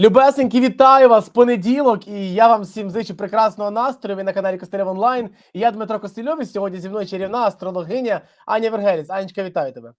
Любесенькі, вітаю вас понеділок, і я вам всім зичу прекрасного настрою. Ви на каналі Костелев Онлайн. І я Дмитро Костельович. Сьогодні зі мною чарівна астрологиня Аня Вергеліс. Анечка, вітаю тебе.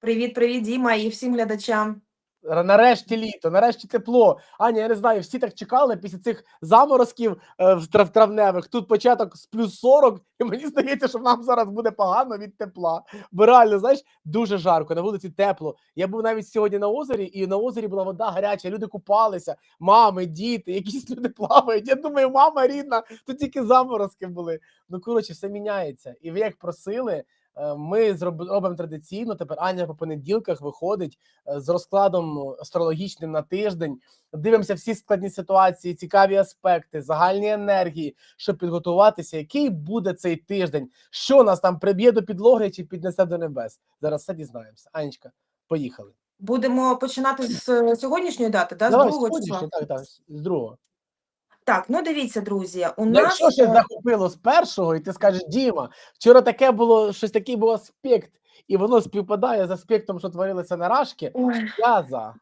Привіт, привіт, Діма, і всім глядачам. Нарешті літо, нарешті тепло. Аня, я не знаю, всі так чекали після цих заморозків е, в трав- травневих. Тут початок з плюс 40, і мені здається, що нам зараз буде погано від тепла. Бо реально, знаєш, дуже жарко, на вулиці тепло. Я був навіть сьогодні на озері, і на озері була вода гаряча, люди купалися, мами, діти, якісь люди плавають. Я думаю, мама рідна, тут тільки заморозки були. Ну коротше, все міняється. І ви як просили. Е, Ми зроб- робимо традиційно. Тепер Аня по понеділках виходить е, з розкладом астрологічним на тиждень. Дивимося всі складні ситуації, цікаві аспекти, загальні енергії, щоб підготуватися. Який буде цей тиждень? Що нас там приб'є до підлоги чи піднесе до небес? Зараз все дізнаємося. Анечка, поїхали. Будемо починати з е, сьогоднішньої дати, да? з другого числа. так, так, з другого. Так, ну дивіться, друзі, у Ну, нас Якщо ще е, захопило з першого, і ти скажеш, Діма, вчора таке було, щось такий був аспект, і воно співпадає з аспектом, що творилося на рашки. ой, Я за.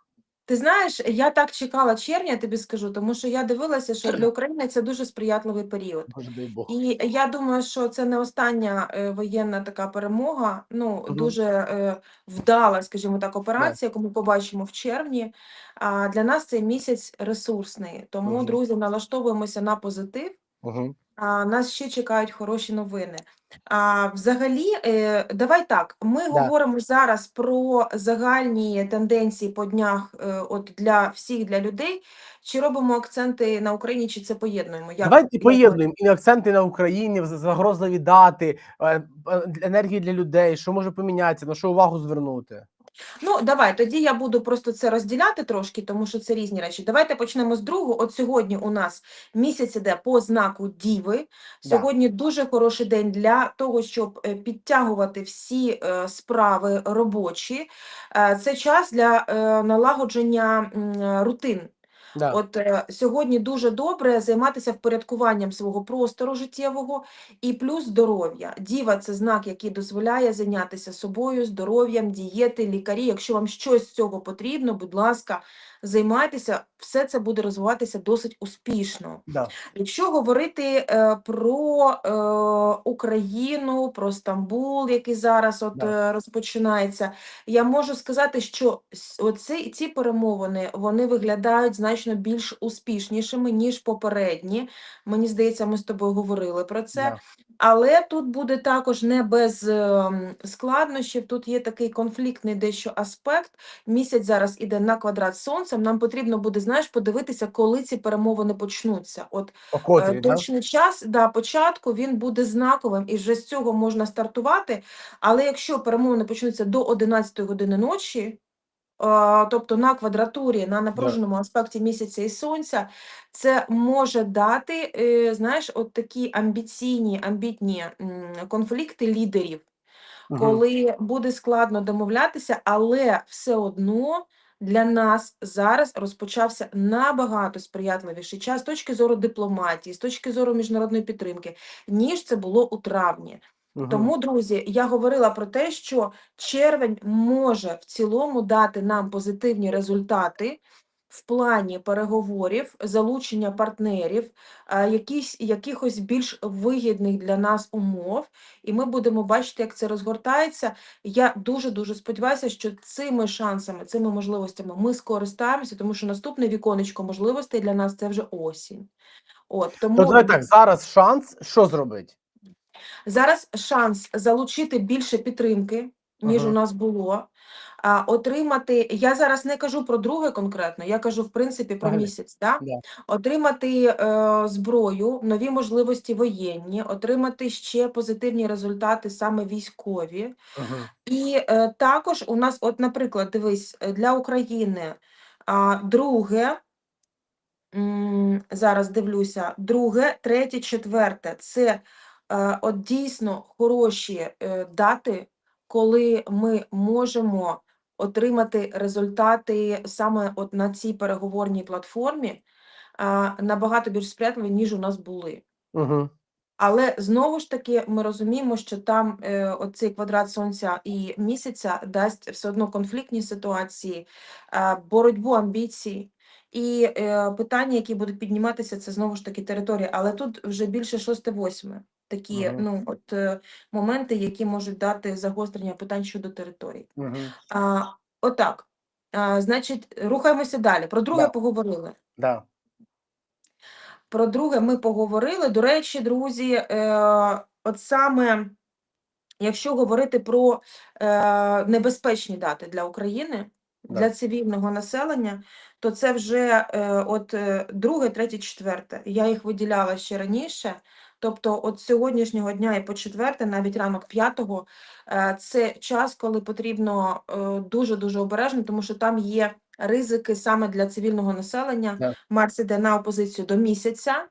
Ти знаєш, я так чекала червня, я тобі скажу, тому що я дивилася, що для України це дуже сприятливий період. І я думаю, що це не остання е, воєнна така перемога. Ну Мгм. дуже е, вдала, скажімо так, операція, яку ми побачимо в червні. А для нас цей місяць ресурсний. Тому, Мгм. друзі, налаштовуємося на позитив. Угу. А, нас ще чекають хороші новини. А, взагалі, е, давай так. Ми Да. говоримо зараз про загальні тенденції по днях, е, от для всіх для людей. Чи робимо акценти на Україні, чи це поєднуємо? Як, Давайте поєднуємо і акценти на Україні, загрозливі дати, е, енергії для людей, що може помінятися, на що увагу звернути. Ну, давай, тоді я буду просто це розділяти трошки, тому що це різні речі. Давайте почнемо з другого. От сьогодні у нас місяць іде по знаку Діви. Да. Сьогодні дуже хороший день для того, щоб е, підтягувати всі е, справи робочі. Е, Це час для налагодження рутин. Да. От е, сьогодні дуже добре займатися впорядкуванням свого простору життєвого і плюс здоров'я. Діва це знак, який дозволяє зайнятися собою, здоров'ям, дієти, лікарі. Якщо вам щось з цього потрібно, будь ласка, займайтеся, все це буде розвиватися досить успішно. Да. Якщо говорити е, про е, Україну, про Стамбул, який зараз от, Да. е, розпочинається, я можу сказати, що оці, ці перемовини вони виглядають значно більш успішнішими, ніж попередні. Мені здається, ми з тобою говорили про це. Да. Але тут буде також не без ем, складнощів. Тут є такий конфліктний дещо аспект. Місяць зараз іде на квадрат з сонцем. Нам потрібно буде, знаєш, подивитися, коли ці перемовини почнуться. От По Е, котрій, да? Точний час да, початку він буде знаковим, і вже з цього можна стартувати. Але якщо перемовини почнуться до 11 години ночі, тобто на квадратурі, на напруженому аспекті місяця і сонця, це може дати, е, знаєш, от такі амбіційні, амбітні конфлікти лідерів коли буде складно домовлятися, але все одно для нас зараз розпочався набагато сприятливіший час з точки зору дипломатії, з точки зору міжнародної підтримки, ніж це було у травні. Мгм. Тому, друзі, я говорила про те, що червень може в цілому дати нам позитивні результати в плані переговорів, залучення партнерів, якісь, якихось більш вигідних для нас умов, і ми будемо бачити, як це розгортається. Я дуже-дуже сподіваюся, що цими шансами, цими можливостями ми скористаємося, тому що наступне віконечко можливостей для нас це вже осінь. От, тому То давай так, зараз шанс, що зробити? Зараз шанс залучити більше підтримки, ніж у нас було. А, отримати, я зараз не кажу про друге конкретно, я кажу, в принципі, про Взагалі. місяць. Да? Да. Отримати е, зброю, нові можливості воєнні, отримати ще позитивні результати саме військові. Мгм. І е, також у нас, от, наприклад, дивись, для України а, друге, м, зараз дивлюся, друге, третє, четверте це от дійсно хороші е, дати, коли ми можемо отримати результати саме от на цій переговорній платформі набагато більш сприятливі, ніж у нас були. Мгм. Але знову ж таки ми розуміємо, що там е, оцей квадрат сонця і місяця дасть все одно конфліктні ситуації, е, боротьбу амбіцій. І е, питання, які будуть підніматися, це знову ж таки територія, але тут вже більше шосте-восьме. Такі Мгм. ну, от, е, моменти, які можуть дати загострення питань щодо території. Угу. А, отак. А, значить, рухаємося далі. Про друге Да. поговорили. Да. Про друге ми поговорили. До речі, друзі, е, от саме якщо говорити про е, небезпечні дати для України, Да. для цивільного населення, то це вже е, от е, друге, третє, четверте. Я їх виділяла ще раніше. Тобто, от сьогоднішнього дня і по четверте, навіть ранок п'ятого, е, це час, коли потрібно дуже дуже обережно, тому що там є ризики саме для цивільного населення. Да. Марс іде на опозицію до місяця.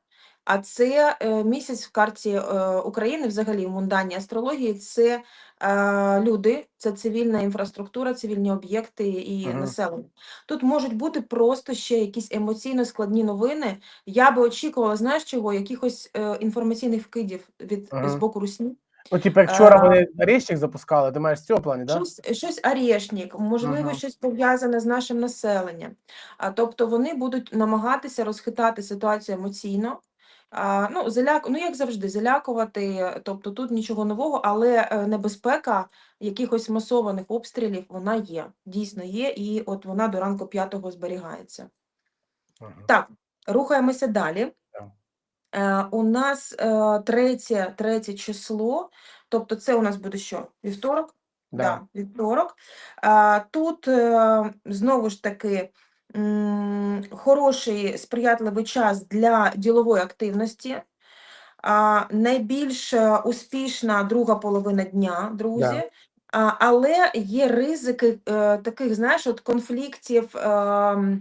А це е, місяць в карті е, України, взагалі в мунданній астрології, це е, люди, це цивільна інфраструктура, цивільні об'єкти і Мгм. населення. Тут можуть бути просто ще якісь емоційно складні новини. Я би очікувала, знаєш чого, якихось інформаційних вкидів від з боку Русні. Ну, типу, як вчора вони Арещик запускали, ти маєш в цьому плані. Да? Щось, щось арешнік, можливо, Мгм. щось пов'язане з нашим населенням. А, тобто вони будуть намагатися розхитати ситуацію емоційно. А, ну, заляк... ну, як завжди, залякувати, тобто тут нічого нового, але е, небезпека якихось масованих обстрілів вона є, дійсно є, і от вона до ранку п'ятого зберігається. Мгм. Так, рухаємося далі. Е, у нас е, третє, третє число, тобто це у нас буде що? Вівторок? Да. Да, вівторок. А, тут е, знову ж таки хороший сприятливий час для ділової активності. А, найбільш е, успішна друга половина дня, друзі. А, але є ризики е, таких, знаєш, от конфліктів е,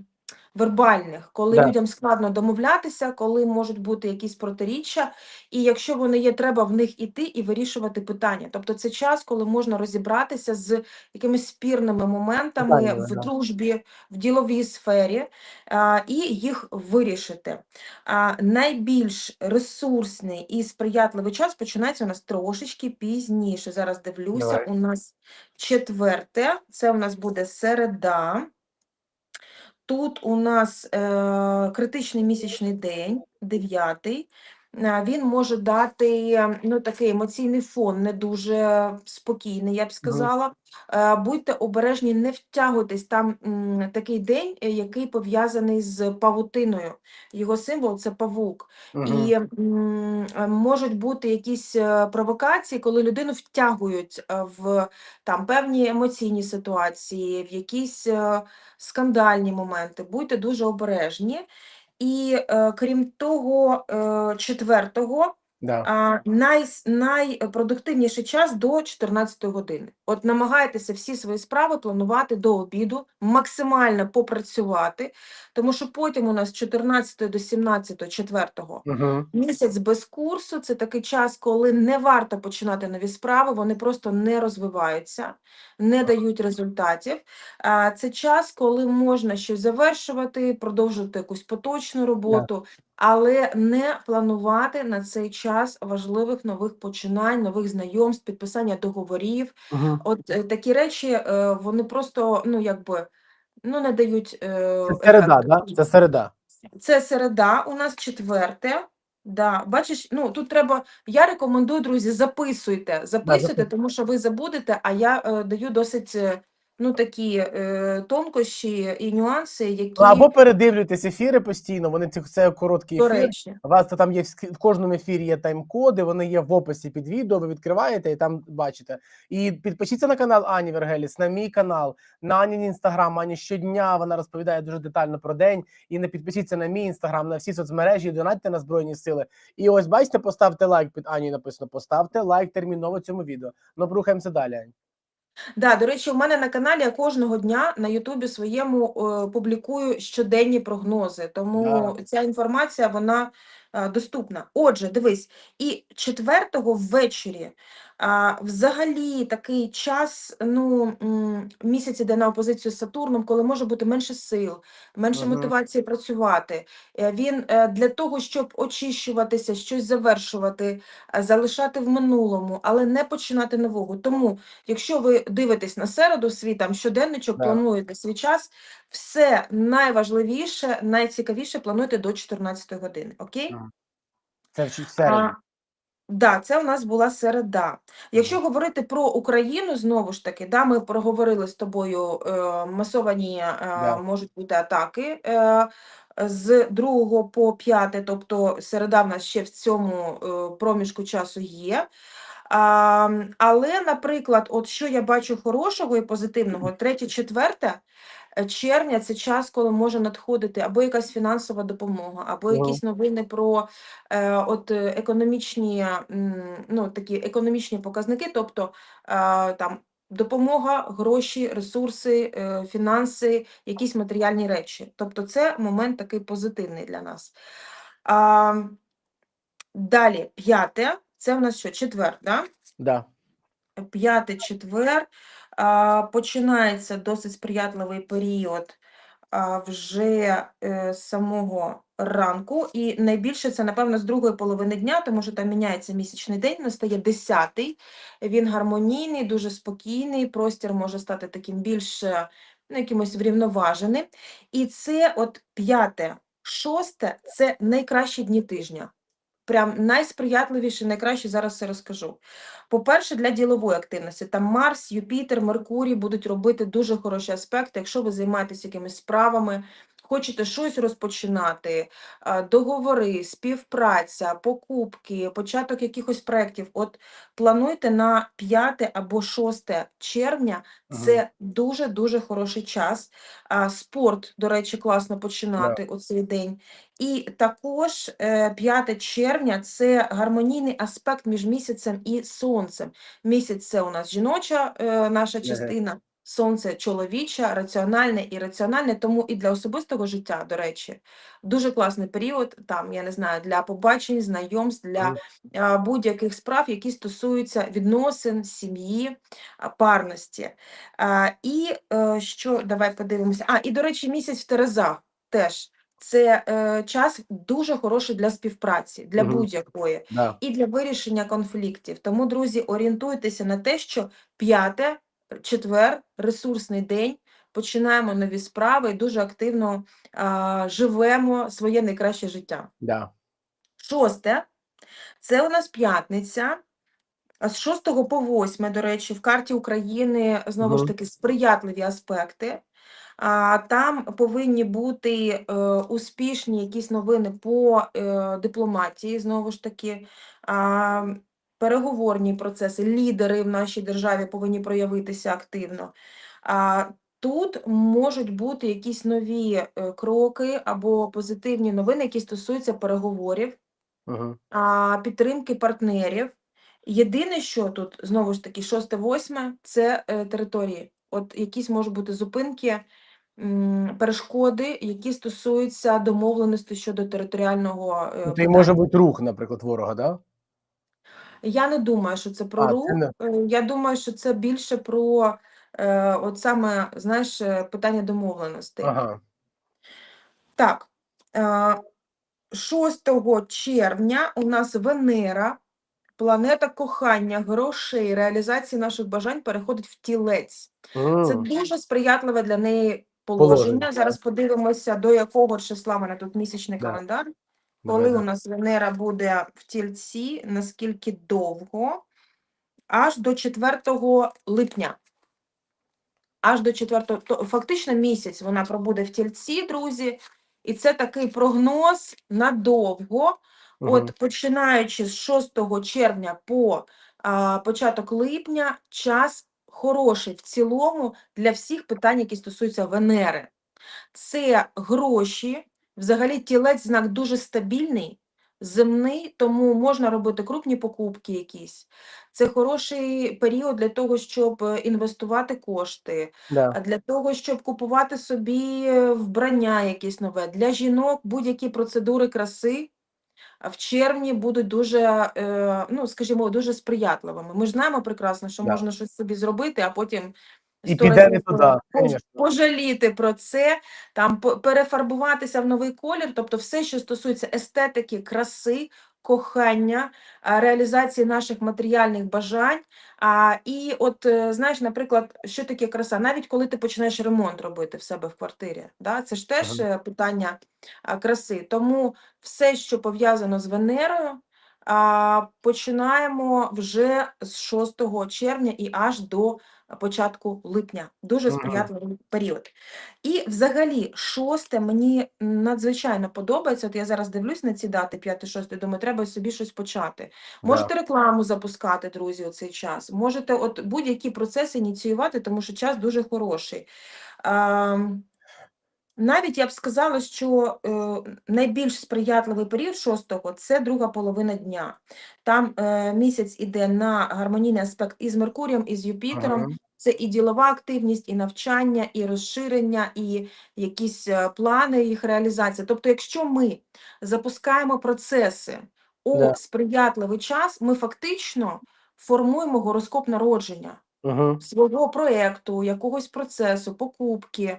вербальних, коли Да. людям складно домовлятися, коли можуть бути якісь протиріччя, і якщо вони є, треба в них іти і вирішувати питання. Тобто це час, коли можна розібратися з якимись спірними моментами Питаннями, в да. дружбі, в діловій сфері, а, і їх вирішити. А, найбільш ресурсний і сприятливий час починається у нас трошечки пізніше. Зараз дивлюся, Давай. у нас четверте, це у нас буде середа. Тут у нас е, критичний місячний день, дев'ятий. Е, Він може дати ну, такий емоційний фон, не дуже спокійний, я б сказала. Е, Будьте обережні, не втягуйтесь. Там такий день, е, який пов'язаний з павутиною. Його символ це павук. Мгм. І можуть бути якісь провокації, коли людину втягують в там певні емоційні ситуації, в якісь скандальні моменти. Будьте дуже обережні. І е, крім того, е, четвертого Да. а, най, найпродуктивніший час до 14 години. От намагайтеся всі свої справи планувати до обіду, максимально попрацювати, тому що потім у нас з 14 до 17, 4 Мгм. Місяць без курсу це такий час, коли не варто починати нові справи, вони просто не розвиваються, не дають результатів. А, Це час, коли можна щось завершувати, продовжувати якусь поточну роботу, але не планувати на цей час важливих нових починань, нових знайомств, підписання договорів. Мгм. От е, такі речі е, вони просто ну якби ну не дають е, Це середа, ефекту. да? Це середа. Це середа, у нас четверте. Да, бачиш, ну тут треба. Я рекомендую, друзі, записуйте, записуйте, записуй. тому що ви забудете, а я е, даю досить е, ну такі е, тонкощі і нюанси, які Ну, або передивлюйтесь ефіри постійно, вони ці- це короткий до ефір. У вас то там є в кожному ефірі є тайм-коди, вони є в описі під відео. Ви відкриваєте і там бачите. І підпишіться на канал Ані Вергеліс, на мій канал, на Анін інстаграм. Ані щодня вона розповідає дуже детально про день. І не підпишіться на мій інстаграм, на всі соцмережі, донатьте на збройні сили. І ось бачите, поставте лайк під Ані. Написано: поставте лайк терміново цьому відео. Ну рухаємося далі. Ань. Да, до речі, у мене на каналі я кожного дня на Ютубі своєму е, публікую щоденні прогнози. Тому ця інформація вона доступна. Отже, дивись, і четвертого ввечері взагалі такий час, ну, місяць іде на опозицію з Сатурном, коли може бути менше сил, менше Мгм. мотивації працювати. Е, Він е, для того, щоб очищуватися, щось завершувати, е, залишати в минулому, але не починати нового. Тому, якщо ви дивитесь на середу, свій там щоденничок, Да. плануєте свій час, все найважливіше, найцікавіше плануйте до 14 години. Окей? Це в середу. Да, це у нас була середа. Якщо говорити про Україну, знову ж таки, да, ми проговорили з тобою, е, масовані е, Да. можуть бути атаки е, з 2 по 5, тобто середа в нас ще в цьому е, проміжку часу є. А, але, наприклад, от що я бачу хорошого і позитивного, 3-4 е, червня це час, коли може надходити або якась фінансова допомога, або якісь новини про е, от, е, економічні, м, ну, такі економічні показники, тобто е, там допомога, гроші, ресурси, е, фінанси, якісь матеріальні речі. Тобто це момент такий позитивний для нас. А, далі, п'яте, це в нас що, четвер, да? Да. П'ятий четвер, починається досить сприятливий період вже е, з самого ранку. І найбільше це, напевно, з другої половини дня, тому що там міняється місячний день, настає десятий. Він гармонійний, дуже спокійний, простір може стати таким більш е, ну, якимось врівноваженим. І це от п'яте, шосте це найкращі дні тижня. Прям найсприятливіше, найкраще зараз все розкажу. По-перше, для ділової активності там Марс, Юпітер, Меркурій будуть робити дуже хороші аспекти, якщо ви займаєтесь якимись справами, хочете щось розпочинати, договори, співпраця, покупки, початок якихось проєктів. От плануйте на 5 або 6 червня. Це дуже-дуже хороший час. Спорт, до речі, класно починати у цей день. І також е, 5 червня це гармонійний аспект між місяцем і сонцем. Місяць це у нас жіноча е, наша частина, сонце чоловіча, раціональне і раціональне. Тому і для особистого життя, до речі, дуже класний період. Там я не знаю для побачень, знайомств, для будь-яких справ, які стосуються відносин, сім'ї, парності. І е, що давай подивимося. А, і до речі, місяць в Терезах теж. Це е, час дуже хороший для співпраці, для Мгм. будь-якої, Да. і для вирішення конфліктів. Тому, друзі, орієнтуйтеся на те, що п'яте, четвер, ресурсний день, починаємо нові справи і дуже активно а, живемо своє найкраще життя. Да. Шосте, це у нас п'ятниця. З 6 по 8, до речі, в карті України знову ж таки сприятливі аспекти. А, Там повинні бути е, успішні якісь новини по е, дипломатії, знову ж таки, а, переговорні процеси, лідери в нашій державі повинні проявитися активно. А, Тут можуть бути якісь нові е, кроки або позитивні новини, які стосуються переговорів Мгм. а, підтримки партнерів. Єдине, що тут, знову ж таки, 6-8 це е, території. От якісь можуть бути зупинки, перешкоди, які стосуються домовленості щодо територіального е, Тут і може бути рух, наприклад, ворога, да? Я не думаю, що це про А, рух. не- Е, Я думаю, що це більше про е, от саме, знаєш, е, питання домовленостей. Ага. Так, е, 6 червня у нас Венера, планета кохання, грошей, реалізації наших бажань переходить в тілець. Це дуже сприятливе для неї положення. Положення, Зараз подивимося, до якого числа в мене тут місячний Да. календар. Коли у нас Венера буде в тільці, наскільки довго? Аж до 4 липня. Аж до 4, то фактично місяць вона пробуде в тільці, друзі. І це такий прогноз надовго. Мгм. От починаючи з 6 червня по а, початок липня, час хороший в цілому для всіх питань, які стосуються Венери. Це гроші, взагалі тілець знак дуже стабільний, земний, тому можна робити крупні покупки якісь. Це хороший період для того, щоб е, інвестувати кошти, Да. для того, щоб купувати собі е, вбрання якесь нове. Для жінок будь-які процедури краси в червні будуть дуже, е, ну скажімо, дуже сприятливими. Ми ж знаємо прекрасно, що Да. можна щось собі зробити, а потім І піде не туди, пожаліти про це, там перефарбуватися в новий колір, тобто все, що стосується естетики, краси, кохання, реалізації наших матеріальних бажань. А, і от е, знаєш, наприклад, що таке краса? Навіть коли ти починаєш ремонт робити в себе в квартирі, да? це ж теж Ага. е, питання краси. Тому все, що пов'язано з Венерою. А, починаємо вже з 6 червня і аж до початку липня. Дуже сприятливий період. І взагалі, шосте мені надзвичайно подобається. От я зараз дивлюсь на ці дати, 5-6, думаю, треба собі щось почати. Можете рекламу запускати, друзі, у цей час. Можете от будь-які процеси ініціювати, тому що час дуже хороший. Навіть я б сказала, що е, найбільш сприятливий період шостого це друга половина дня. Там е, місяць іде на гармонійний аспект із Меркурієм, і з Юпітером. Мгм. Це і ділова активність, і навчання, і розширення, і якісь е, плани їх реалізації. Тобто, якщо ми запускаємо процеси у Да. сприятливий час, ми фактично формуємо гороскоп народження Мгм. свого проєкту, якогось процесу, покупки.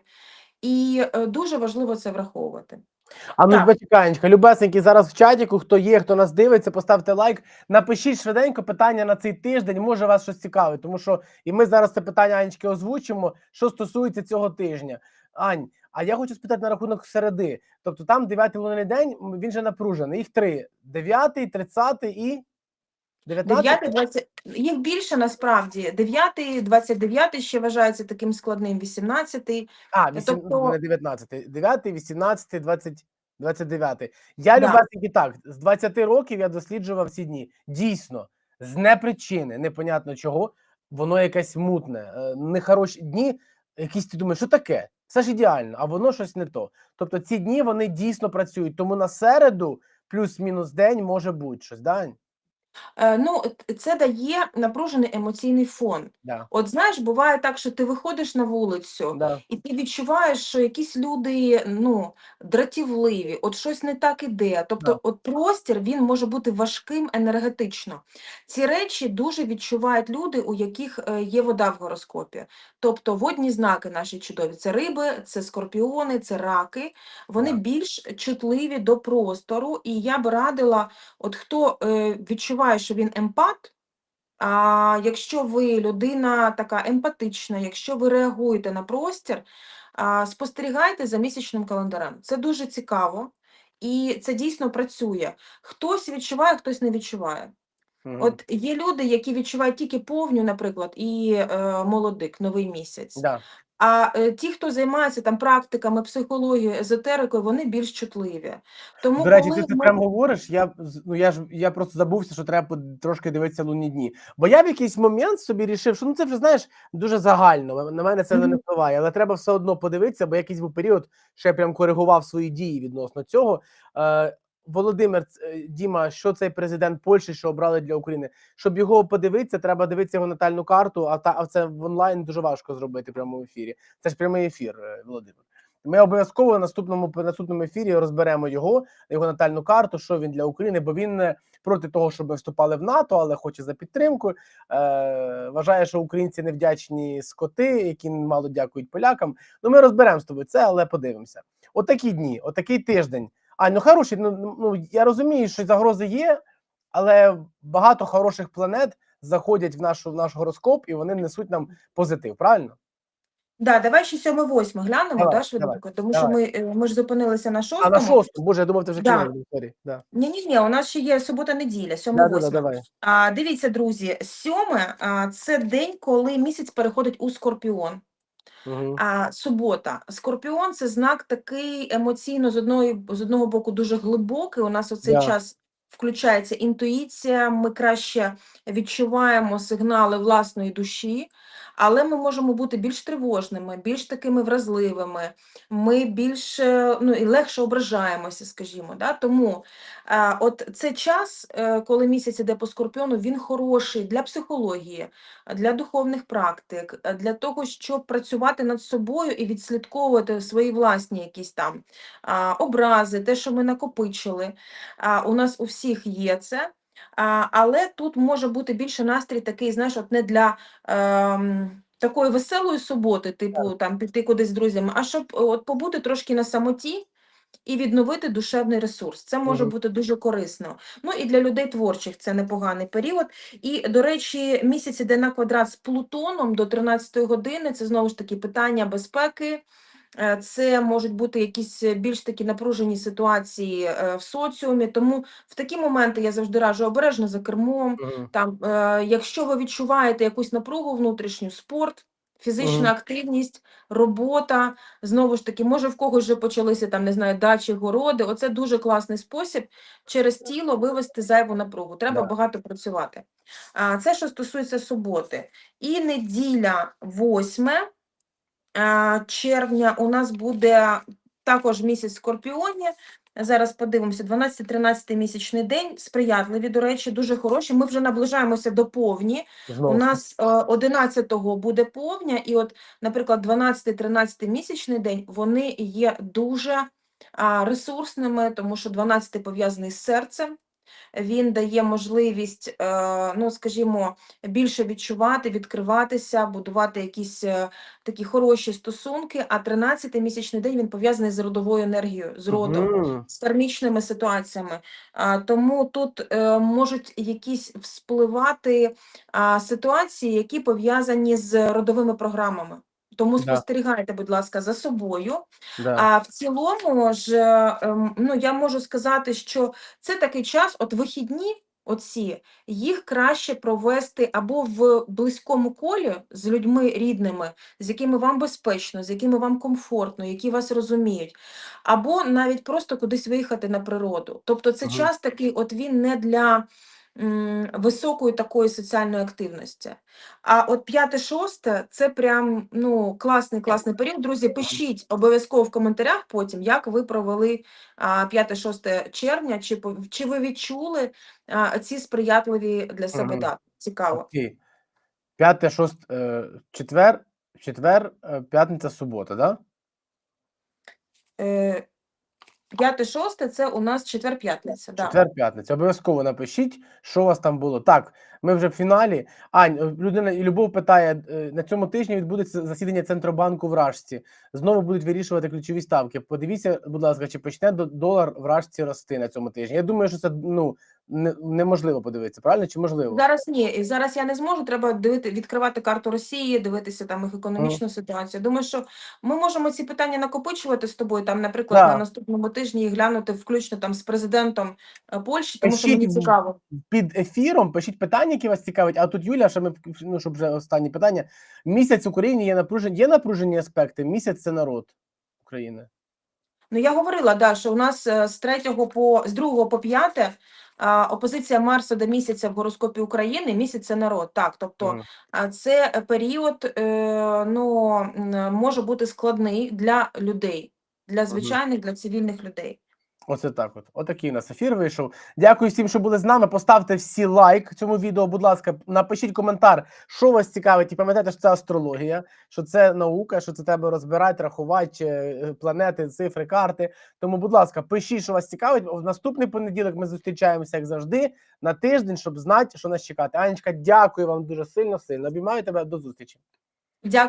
І е, дуже важливо це враховувати. А ну почекай, любесенькі, зараз в чатіку, хто є, хто нас дивиться, поставте лайк. Напишіть швиденько питання на цей тиждень. Може вас щось цікавить, тому що і ми зараз це питання Анечки озвучимо, що стосується цього тижня. Ань, а я хочу спитати на рахунок середи. Тобто там 9 лунний день, він же напружений. Їх три: 9, 30 і 19? 9, 20, їх більше насправді. 9, 29 ще вважається таким складним, 18. А, 8, Тобто- не 19. 9, 18, 20, 29. Я Да. любесенький так, з 20 років я досліджував ці дні. Дійсно, з непричини, непонятно чого, воно якесь мутне, е, нехороші дні, якісь ти думаєш, що таке? Все ж ідеально, а воно щось не то. Тобто ці дні вони дійсно працюють, тому на середу плюс-мінус день може бути щось, да? Е, Ну, це дає напружений емоційний фон. Да, От знаєш, буває так, що ти виходиш на вулицю, да. І ти відчуваєш, що якісь люди ну, дратівливі, от щось не так іде. Тобто, Да. от простір він може бути важким енергетично. Ці речі дуже відчувають люди, у яких е, є вода в гороскопі. Тобто водні знаки наші чудові це риби, це скорпіони, це раки. Вони Да. більш чутливі до простору. І я б радила, от хто е, відчуває, що він емпат. А якщо ви людина така емпатична, якщо ви реагуєте на простір, спостерігайте за місячним календарем. Це дуже цікаво і це дійсно працює. Хтось відчуває, хтось не відчуває. От є люди, які відчувають тільки повню, наприклад, і е, молодик, новий місяць. Да. А е, ті, хто займається там практиками, психологією, езотерикою, вони більш чутливі. Тому До речі, коли ти це ми... прям говориш. Я ну я ж я просто забувся, що треба трошки дивитися лунні дні. Бо я в якийсь момент собі рішив, що ну це вже знаєш дуже загально. На мене це не впливає, але треба все одно подивитися, бо якийсь був період, що я прям коригував свої дії відносно цього. Е, Володимир е, Діма, що цей президент Польщі, що обрали для України, щоб його подивитися, треба дивитися його натальну карту. А та а це в онлайн дуже важко зробити прямо в ефірі. Це ж прямий ефір, е, Володимир. Ми обов'язково в наступному наступному ефірі розберемо його, його натальну карту, що він для України, бо він проти того, щоб ми вступали в НАТО, але хоче за підтримку. Е, вважає, що українці невдячні скоти, які мало дякують полякам. Ну, ми розберемо з тобою це, але подивимося. Отакі дні, отакий тиждень. А ну хороший. Ну, ну я розумію, що загрози є, але багато хороших планет заходять в нашу в наш гороскоп і вони несуть нам позитив. Правильно? Да, давай ще 7-8 глянемо, Давай, да, швиденько, тому давай. що ми, е, ми ж зупинилися на А на шосту, боже, я думав, ти вже Да. історії. Да. Ні, ні, ні, у нас ще є субота-неділя, 7-8. Да, да, да, давай. А, дивіться, друзі, сьоме а, це день, коли місяць переходить у Скорпіон. Угу. А субота. Скорпіон це знак такий емоційно з одної з одного боку дуже глибокий. У нас у цей yeah. час включається інтуїція. Ми краще відчуваємо сигнали власної душі. Але ми можемо бути більш тривожними, більш такими вразливими. Ми більш ну і легше ображаємося, скажімо. Да? Тому е, от цей час, е, коли місяць іде по скорпіону, він хороший для психології, для духовних практик, для того, щоб працювати над собою і відслідковувати свої власні якісь там а, образи, те, що ми накопичили. А, у нас у всіх є це. Але тут може бути більше настрій такий, знаєш, от не для ем, такої веселої суботи, типу там піти кудись з друзями, а щоб от побути трошки на самоті і відновити душевний ресурс. Це може бути дуже корисно. Ну і для людей творчих це непоганий період. І, до речі, місяць іде на квадрат з Плутоном до 13 години. Це знову ж таки питання безпеки. Е, Це можуть бути якісь е, більш такі напружені ситуації е, в соціумі. Тому в такі моменти я завжди раджу обережно за кермом. Мгм. Там, якщо ви відчуваєте якусь напругу внутрішню, спорт, фізична Мгм. активність, робота, знову ж таки, може в когось вже почалися там, не знаю, дачі, городи. Оце дуже класний спосіб через тіло вивести зайву напругу. Треба Да. багато працювати. А, Це що стосується суботи. І неділя 8 а, червня у нас буде також місяць Скорпіоні. Зараз подивимося, 12-13 місячний день, сприятливі, до речі, дуже хороші. Ми вже наближаємося до повні. У нас е, 11-го буде повня, і от, наприклад, 12-13 місячний день вони є дуже ресурсними, тому що 12 пов'язаний з серцем. Він дає можливість, е, ну скажімо, більше відчувати, відкриватися, будувати якісь е, такі хороші стосунки. А 13-й місячний день він пов'язаний з родовою енергією, з родом Мгм. з кармічними ситуаціями. Тому тут е, можуть якісь вспливати ситуації, які пов'язані з родовими програмами. Тому Да. спостерігайте, будь ласка, за собою. Да. А в цілому ж, ем, ну я можу сказати, що це такий час, от вихідні. Оці їх краще провести або в близькому колі з людьми рідними, з якими вам безпечно, з якими вам комфортно, які вас розуміють, або навіть просто кудись виїхати на природу. Тобто це Мгм. час такий, от він не для високої такої соціальної активності. А от 5-6 це прям ну, класний, класний період. Друзі, пишіть обов'язково в коментарях потім, як ви провели 5-6 червня, чи, чи ви відчули ці сприятливі для себе дати. Цікаво. Окей. П'яте, шост, е, четвер, четвер, е, п'ятниця, субота, да? Е, 5-6 це у нас четвер-п'ятниця. Да. Четвер, п'ятниця. Обов'язково напишіть, що у вас там було. Так, ми вже в фіналі. Ань, е, людина і Любов питає: е, на цьому тижні відбудеться засідання Центробанку в Рашці. Знову будуть вирішувати ключові ставки. Подивіться, будь ласка, чи почне до- долар в Рашці рости на цьому тижні. Я думаю, що це ну не- неможливо подивитися, правильно чи можливо? Зараз ні, і зараз я не зможу. Треба дивити, відкривати карту Росії, дивитися там їх економічну ситуацію. Думаю, що ми можемо ці питання накопичувати з тобою. Там, наприклад, на наступному тижні і глянути включно там з президентом е, Польщі, тому що мені цікаво. Під ефіром пишіть питання, які вас цікавить. А тут Юля, що ми ну, щоб вже останні питання. Місяць в Україні є напружені, є напружені аспекти. Місяць це народ України. Ну я говорила, да, що у нас е, з 3 по з 2 по 5 а, опозиція Марса до місяця в гороскопі України. Місяць це народ. Так, тобто. Це е, період е, ну, може бути складний для людей, для звичайних, для цивільних людей. Оце так. От отакий у нас ефір вийшов. Дякую всім, що були з нами. Поставте всі лайк цьому відео. Будь ласка, напишіть коментар, що вас цікавить, і пам'ятайте, що це астрологія, що це наука, що це треба розбирати, рахувати е, планети, цифри, карти. Тому, будь ласка, пишіть, що вас цікавить. В наступний понеділок ми зустрічаємося, як завжди, на тиждень, щоб знати, що нас чекати. Анечка, дякую вам дуже сильно, сильно. Обіймаю тебе до зустрічі. Дякую.